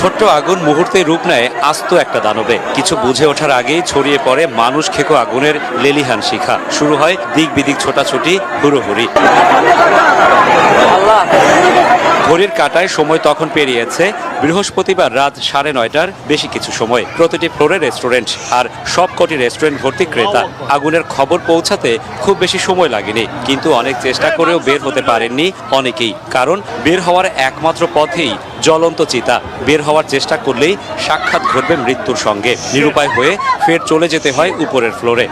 ছোট্ট আগুন মুহূর্তে রূপ নেয় আস্ত একটা দানবে। কিছু বুঝে ওঠার আগেই ছড়িয়ে পড়ে মানুষ খেকো আগুনের লেলিহান শিখা। শুরু হয় দিক বিদিক ছোটাছুটি, হুড়োহুড়ি। ঘড়ির কাটায় সময় তখন পেরিয়েছে। বৃহস্পতিবার রাত সাড়ে নয়টার বেশি কিছু সময়। প্রতিটি ফ্লোরে রেস্টুরেন্ট আর সবকটি রেস্টুরেন্ট ভর্তি ক্রেতা আগুনের খবর পৌঁছাতে খুব বেশি সময় লাগেনি। কিন্তু অনেক চেষ্টা করেও বের হতে পারেননি অনেকেই। কারণ বের হওয়ার একমাত্র পথেই জ্বলন্ত চিতা। বের হওয়ার চেষ্টা করলেই সাক্ষাৎ ঘটবে মৃত্যুর সঙ্গে। নিরুপায় হয়ে ফের চলে যেতে হয় উপরের ফ্লোরে।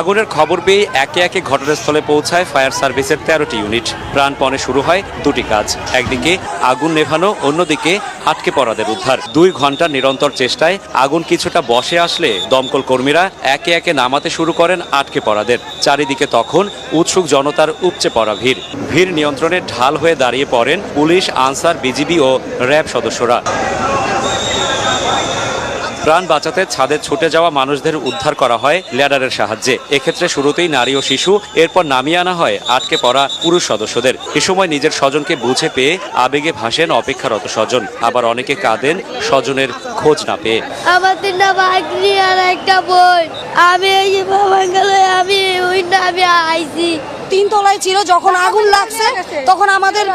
আগুনের খবর পেয়ে একে একে ঘটনাস্থলে পৌঁছায় ফায়ার সার্ভিসের তেরোটি ইউনিট। প্রাণপণে শুরু হয় দুটি কাজ, একদিকে আগুন নেভানো, অন্যদিকে আটকে পড়াদের উদ্ধার। দুই ঘণ্টা নিরন্তর চেষ্টায় আগুন কিছুটা বসে আসলে দমকল কর্মীরা একে একে নামাতে শুরু করেন আটকে পড়াদের। চারিদিকে তখন উৎসুক জনতার উপচে পড়া ভিড়। ভিড় নিয়ন্ত্রণে ঢাল হয়ে দাঁড়িয়ে পড়েন পুলিশ, আনসার, বিজিবি ও র্যাব সদস্যরা। প্রাণ বাঁচাতে ছাদে ছুটে যাওয়া মানুষদের উদ্ধার করা হয় ল্যাডারের সাহায্যে। এক্ষেত্রে শুরুতেই নারী ও শিশু, এরপর নামিয়ে আনা হয় আটকে পড়া পুরুষ সদস্যদের। এ সময় নিজের স্বজনকে বুঝে পেয়ে আবেগে ভাসেন অপেক্ষারত স্বজন। আবার অনেকে কাঁদেন স্বজনের খোঁজ না পেয়ে। আমার তিনটা ভাগ্নি আর একটা আমি এই আমি ওই না আমি আইছি। তলায় ছিল যখন আগুন লাগছে তখন আমাদের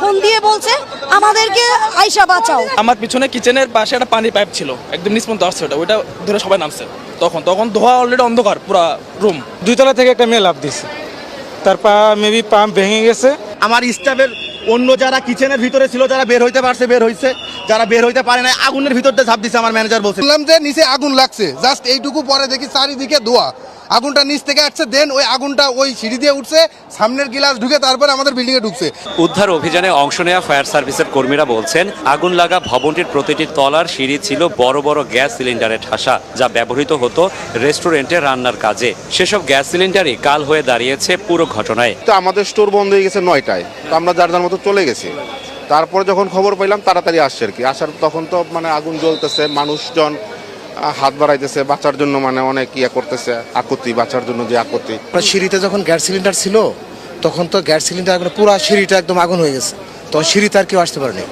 ফোন দিয়ে বলছে আমাদেরকে আইসা বাঁচাও। আমার পিছনে কিচেনের পাশে একটা পানি পাইপ ছিল একদম নিষ্পন্ত আসছে ওটা ওইটা ধরে সবাই নামছে। তখন তখন ধোয়া অলরেডি অন্ধকার পুরা রুম দুইতলা থেকে একটা মেয়ে লাভ দিছে। তার পা মেবি পাম্প ভেঙে গেছে। আমার স্টাফের অন্য যারা কিচেনের ভিতরে ছিল যারা বের হইতে পারছে বের হইছে যারা বের হইতে পারে না আগুনের ভিতর দিয়ে ঝাঁপ দিছে আমার ম্যানেজার বলছে। শুনলাম যে নিচে আগুন লাগছে জাস্ট এইটুকু পরে দেখি চারিদিকে ধোয়া। আগুনটা নিচ থেকে আসছে দেন ওই আগুনটা ওই সিঁড়ি দিয়ে উঠছে সামনের গিলাস ঢুকে তারপরে আমাদের বিল্ডিংয়ে ঢুকছে। উদ্ধার অভিযানে অংশ নেওয়া ফায়ার সার্ভিসের কর্মীরা বলছেন আগুন লাগা ভবনটির প্রতিটি তলার সিঁড়ি ছিল বড় বড় গ্যাস সিলিন্ডারে ঠাসা যা ব্যবহৃত হতো রেস্টুরেন্টে রান্নার কাজে। সেসব গ্যাস সিলিন্ডারই কাল হয়ে দাঁড়িয়েছে পুরো ঘটনায়। তো আমাদের স্টোর বন্ধ হয়ে গেছে নয়টায়। তো আমরা যার যার মতো চলে গেছি। তারপরে যখন খবর পাইলাম তাড়াতাড়ি আসছে আর কি। আসার তখন তো মানে আগুন জ্বলতেছে মানুষজন হাত বাড়াইতেছে, বাঁচার জন্য মানে অনেক ইয়া করতেছে, আকুতি, বাঁচার জন্য যে আকুতি। সিঁড়িতে যখন গ্যাস সিলিন্ডার ছিল, তখন তো গ্যাস সিলিন্ডার পুরা পুরো সিঁড়িটা একদম আগুন হয়ে গেছে। তখন সিঁড়িতে আর কেউ আসতে পারেনি।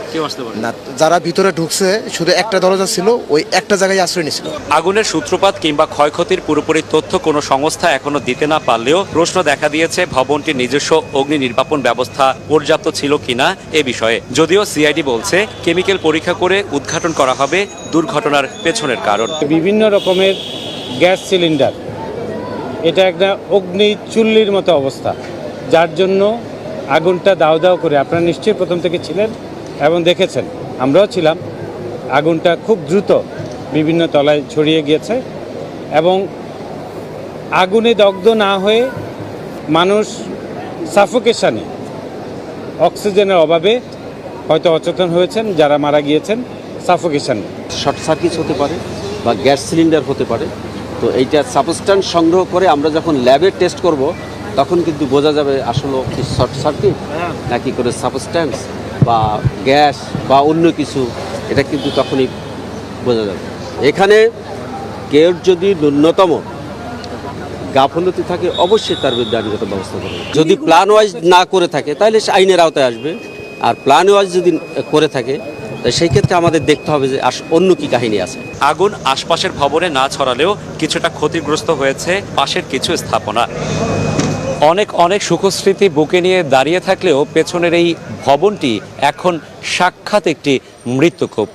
না যারা ভিতরে ঢুকছে শুধু একটা দরজা ছিল ওই একটা জায়গায় আশ্রয় নিয়েছিল। আগুনের সূত্রপাত কিংবা ক্ষয়ক্ষতির পুরোপুরি তথ্য কোনো সংস্থা এখনও দিতে না পারলেও প্রশ্ন দেখা দিয়েছে ভবনটির নিজস্ব অগ্নি নির্বাপন ব্যবস্থা পর্যাপ্ত ছিল কিনা এ বিষয়ে। যদিও সিআইডি বলছে কেমিক্যাল পরীক্ষা করে উদ্ঘাটন করা হবে দুর্ঘটনার পেছনের কারণ। বিভিন্ন রকমের গ্যাস সিলিন্ডার। এটা একটা অগ্নি চুল্লির মতো অবস্থা যার জন্য আগুনটা দাও দাও করে আপনারা নিশ্চয়ই প্রথম থেকে ছিলেন এবং দেখেছেন। আমরাও ছিলাম। আগুনটা খুব দ্রুত বিভিন্ন তলায় ছড়িয়ে গিয়েছে এবং আগুনে দগ্ধ না হয়ে মানুষ সাফোকেশানে অক্সিজেনের অভাবে হয়তো অচেতন হয়েছেন, যারা মারা গিয়েছেন সাফোকেশানে। শর্ট সার্কিট হতে পারে বা গ্যাস সিলিন্ডার হতে পারে। তো এইটা সাবস্ট্যান্স সংগ্রহ করে আমরা যখন ল্যাবে টেস্ট করব তখন কিন্তু বোঝা যাবে আসলে কি শর্ট সার্কিট নাকি করে সাবস্ট্যান্স বা গ্যাস বা অন্য কিছু এটা কিন্তু তখনই বোঝা যাবে। এখানে কেউ যদি ন্যূনতম গাফলতি থাকে অবশ্যই তার বিরুদ্ধে আইনগত ব্যবস্থা করবে যদি প্ল্যান ওয়াইজ না করে থাকে তাহলে সে আইনের আওতায় আসবে। আর প্ল্যান ওয়াইজ যদি করে থাকে সেই ক্ষেত্রে আমাদের দেখতে হবে যে আস- অন্য কি কাহিনী আছে। আগুন আশপাশের ভবনে না ছড়ালেও কিছুটা ক্ষতিগ্রস্ত হয়েছে পাশের কিছু স্থাপনা। অনেক অনেক সুখস্মৃতি বুকে নিয়ে দাঁড়িয়ে থাকলেও পেছনের এই ভবনটি এখন সাক্ষাৎ একটি মৃত্যুকূপ।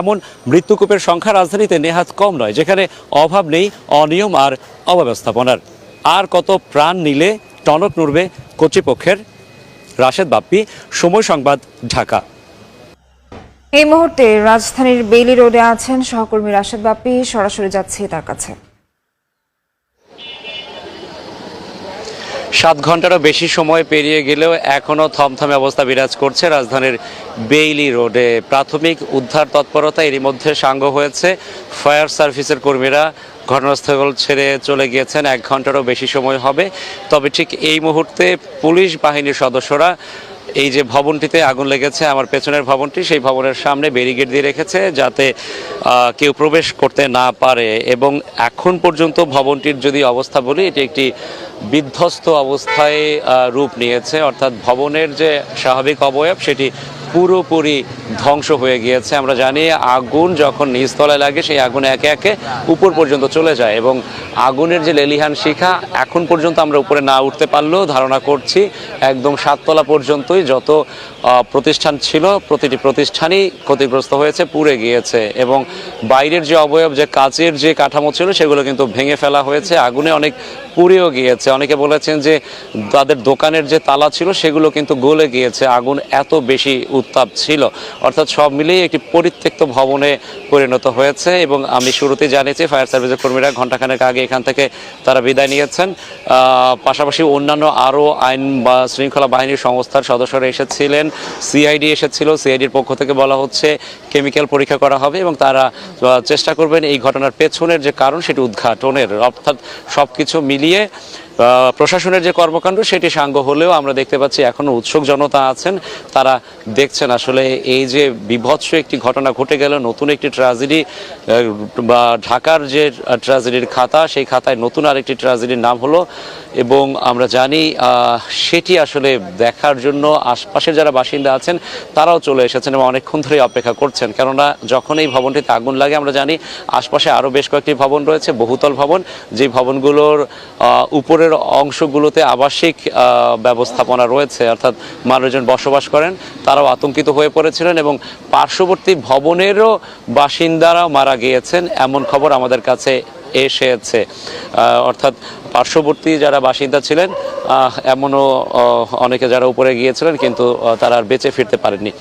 এমন মৃত্যুকূপের সংখ্যা রাজধানীতে নেহাত কম নয়, যেখানে অভাব নেই, অনিয়ম আর অব্যবস্থাপনার। আর কত প্রাণ নিলে টনক নড়বে কর্তৃপক্ষের? রাশেদ বাপ্পি, সময় সংবাদ, ঢাকা। এই মুহূর্তে রাজধানীর বেইলি রোডে আছেন সহকর্মী রাশেদ বাপ্পি, সরাসরি যাচ্ছি তার কাছে। সাত ঘন্টারও বেশি সময় পেরিয়ে গেলেও এখনও থমথমে অবস্থা বিরাজ করছে রাজধানীর বেইলি রোডে। প্রাথমিক উদ্ধার তৎপরতা এরই মধ্যে সাঙ্গ হয়েছে ফায়ার সার্ভিসের কর্মীরা। ঘটনাস্থল ছেড়ে চলে গিয়েছেন, এক ঘন্টারও বেশি সময় হবে। তবে ঠিক এই মুহূর্তে পুলিশ বাহিনীর সদস্যরা এই যে ভবনটিতে আগুন লেগেছে, আমার পেছনের ভবনটি, সেই ভবনের সামনে ব্যারিগেট দিয়ে রেখেছে যাতে কেউ প্রবেশ করতে না পারে এবং এখন পর্যন্ত ভবনটির যদি অবস্থা বলি, এটি একটি বিধ্বস্ত অবস্থায় রূপ নিয়েছে। অর্থাৎ ভবনের যে স্বাভাবিক অবয়ব, সেটি পুরোপুরি ধ্বংস হয়ে গিয়েছে। আমরা জানি আগুন যখন নিচতলায় লাগে, সেই আগুন একে একে উপর পর্যন্ত চলে যায় এবং আগুনের যে লেলিহান শিখা, এখন পর্যন্ত আমরা উপরে না উঠতে পারলেও ধারণা করছি একদম সাততলা পর্যন্তই যত প্রতিষ্ঠান ছিল, প্রতিটি প্রতিষ্ঠানই ক্ষতিগ্রস্ত হয়েছে, পুড়ে গিয়েছে এবং বাইরের যে অবয়ব, যে কাচের যে কাঠামো ছিল, সেগুলো কিন্তু ভেঙে ফেলা হয়েছে। আগুনে অনেক পুড়েও গিয়েছে। অনেকে বলেছেন যে তাদের দোকানের যে তালা ছিল, সেগুলো কিন্তু গলে গিয়েছে। আগুন এত বেশি উত্তাপ ছিল। অর্থাৎ সব মিলিয়ে একটি পরিত্যক্ত ভবনে পরিণত হয়েছে এবং আমি শুরুতে জানিয়েছি, ফায়ার সার্ভিসের কর্মীরা ঘণ্টাখানেক আগে এখান থেকে তারা বিদায় নিয়েছেন। পাশাপাশি অন্যান্য আরও আইন বা শৃঙ্খলা বাহিনীর সংস্থার সদস্যরা এসেছিলেন। সিআইডি এসেছিল। সিআইডির পক্ষ থেকে বলা হচ্ছে, কেমিক্যাল পরীক্ষা করা হবে এবং তারা চেষ্টা করবেন এই ঘটনার পেছনের যে কারণ, সেটি উদ্ঘাটনের। অর্থাৎ সব কিছু মিলিয়ে আহ, প্রশাসনের যে কর্মকাণ্ড সেটি সাঙ্গ হলেও আমরা দেখতে পাচ্ছি এখনও উৎসুক জনতা আছেন। তারা দেখছেন আসলে এই যে বিভৎস একটি ঘটনা ঘটে গেল নতুন একটি ট্র্যাজেডি বা ঢাকার যে ট্র্যাজেডির খাতা সেই খাতায় নতুন আরেকটি ট্র্যাজেডির নাম হলো এবং আমরা জানি সেটি আসলে দেখার জন্য আশপাশের যারা বাসিন্দা আছেন তারাও চলে এসেছেন এবং অনেকক্ষণ ধরে অপেক্ষা করছেন। কেননা যখন এই ভবনটিতে আগুন লাগে আমরা জানি আশপাশে আরও বেশ কয়েকটি ভবন রয়েছে বহুতল ভবন। যে ভবনগুলোর আহ, উপরের অংশগুলোতে আবাসিক ব্যবস্থাপনা রয়েছে, অর্থাৎ মানুষজন বসবাস করেন, তারাও আতঙ্কিত হয়ে পড়েছিলেন এবং পার্শ্ববর্তী ভবনেরও বাসিন্দারাও মারা গিয়েছেন, এমন খবর আমাদের কাছে এসেছে। অর্থাৎ পার্শ্ববর্তী যারা বাসিন্দা ছিলেন এমনও অনেকে যারা উপরে গিয়েছিলেন, কিন্তু তারা আর বেঁচে ফিরতে পারেননি।